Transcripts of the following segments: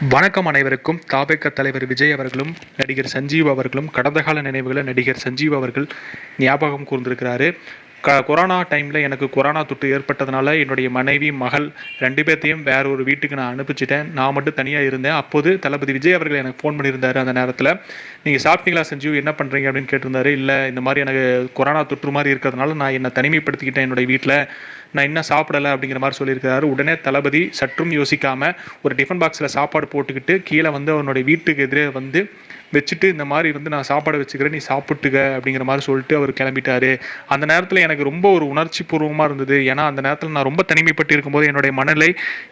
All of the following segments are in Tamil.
வணக்கம் அனைவருக்கும். தாபேக்க தலைவர் விஜய் அவர்களும் நடிகர் சஞ்சீவ் அவர்களும் கடந்த கால நினைவுகளை நடிகர் சஞ்சீவ் அவர்கள் ஞாபகம் கூர்ந்திருக்கிறாரு. க கொரோனா டைமில் எனக்கு கொரோனா தொற்று ஏற்பட்டதுனால என்னுடைய மனைவி மகள் ரெண்டு பேர்த்தையும் வேற ஒரு வீட்டுக்கு நான் அனுப்பிச்சிட்டேன். நான் மட்டும் தனியாக இருந்தேன். அப்போது தளபதி விஜய் அவர்கள் எனக்கு ஃபோன் பண்ணியிருந்தார் அந்த நேரத்தில். நீங்கள் சாப்பிட்டீங்களா செஞ்சு? என்ன பண்ணுறீங்க அப்படின்னு கேட்டிருந்தாரு. இல்லை இந்த மாதிரி எனக்கு கொரோனா தொற்று மாதிரி இருக்கிறதுனால நான் என்னை தனிமைப்படுத்திக்கிட்டேன் என்னுடைய வீட்டில் நான் இன்னும் சாப்பிடலை அப்படிங்கிற மாதிரி சொல்லியிருக்கிறாரு. உடனே தளபதி சற்றும் யோசிக்காமல் ஒரு டிஃபன் பாக்ஸில் சாப்பாடு போட்டுக்கிட்டு கீழே வந்து அவனுடைய வீட்டுக்கு எதிரே வந்து வச்சுட்டு இந்த மாதிரி வந்து நான் சாப்பாடு வச்சுக்கிறேன் நீ சாப்பிட்டுக்க அப்படிங்கிற மாதிரி சொல்லிட்டு அவர் கிளம்பிட்டாரு. அந்த நேரத்தில் எனக்கு ரொம்ப ஒரு உணர்ச்சி பூர்வமாக இருந்தது. ஏன்னா அந்த நேரத்தில் நான் ரொம்ப தனிமைப்பட்டு இருக்கும்போது என்னுடைய மனநிலை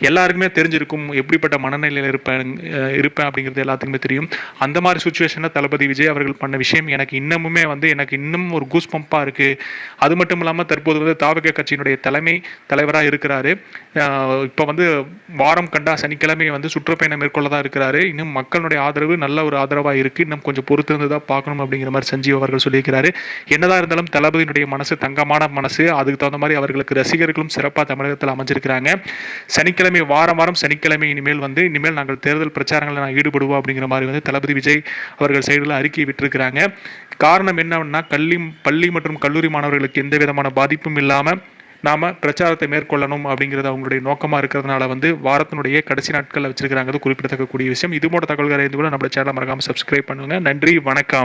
எல்லாருக்குமே தெரிஞ்சிருக்கும் எப்படிப்பட்ட மனநிலையில் இருப்பேன் இருப்பேன் அப்படிங்கிறது எல்லாத்துக்குமே தெரியும். அந்த மாதிரி சுச்சுவேஷனில் தளபதி விஜய் அவர்கள் பண்ண விஷயம் எனக்கு இன்னமுமே வந்து எனக்கு இன்னும் ஒரு கூஸ் பம்பாக இருக்குது அது மட்டும் இல்லாமல் தற்போது வந்து தாவக கட்சியினுடைய தலைமை தலைவராக இருக்கிறாரு. இப்போ வந்து வாரம் கண்டா சனிக்கிழமை வந்து சுற்றுப்பயணம் மேற்கொள்ள தான் இருக்கிறாரு. இன்னும் மக்களுடைய ஆதரவு நல்ல ஒரு ஆதரவாக இருக்குது இன்னும் கொஞ்சம் பொறுத்து தான் பார்க்கணும் அப்படிங்கிற மாதிரி சஞ்சீவ் அவர்கள் சொல்லியிருக்கிறாரு. என்னதான் இருந்தாலும் தளபதியினுடைய மனசு தங்கமான மனசு அதுக்கு தகுந்த மாதிரி அவர்களுக்கு ரசிகர்களும் சிறப்பாக தமிழகத்தில் அமைஞ்சிருக்கிறாங்க. சனிக்கிழமை வாரம் வாரம் சனிக்கிழமை இனிமேல் வந்து இனிமேல் நாங்கள் தேர்தல் பிரச்சாரங்களில் நான் ஈடுபடுவோம் அப்படிங்கிற மாதிரி வந்து தளபதி விஜய் அவர்கள் சைடில் அறிக்கை விட்டிருக்கிறாங்க. காரணம் என்னன்னா கல்வி பள்ளி மற்றும் கல்லூரி மாணவர்களுக்கு எந்த விதமான பாதிப்பும் இல்லாமல் நாம பிரச்சாரத்தை மேற்கொள்ளணும் அப்படிங்கிறது அவங்களுடைய நோக்கமாக இருக்கிறதுனால வந்து வாரத்தினுடைய கடைசி நாட்களில் வச்சிருக்கிறாங்க. குறிப்பிடத்தக்கக்கூடிய விஷயம். இது போன்ற தகவல்களை அறிந்து கூட நம்ம சேனலை மறக்காம சப்ஸ்கிரைப் பண்ணுங்க. நன்றி வணக்கம்.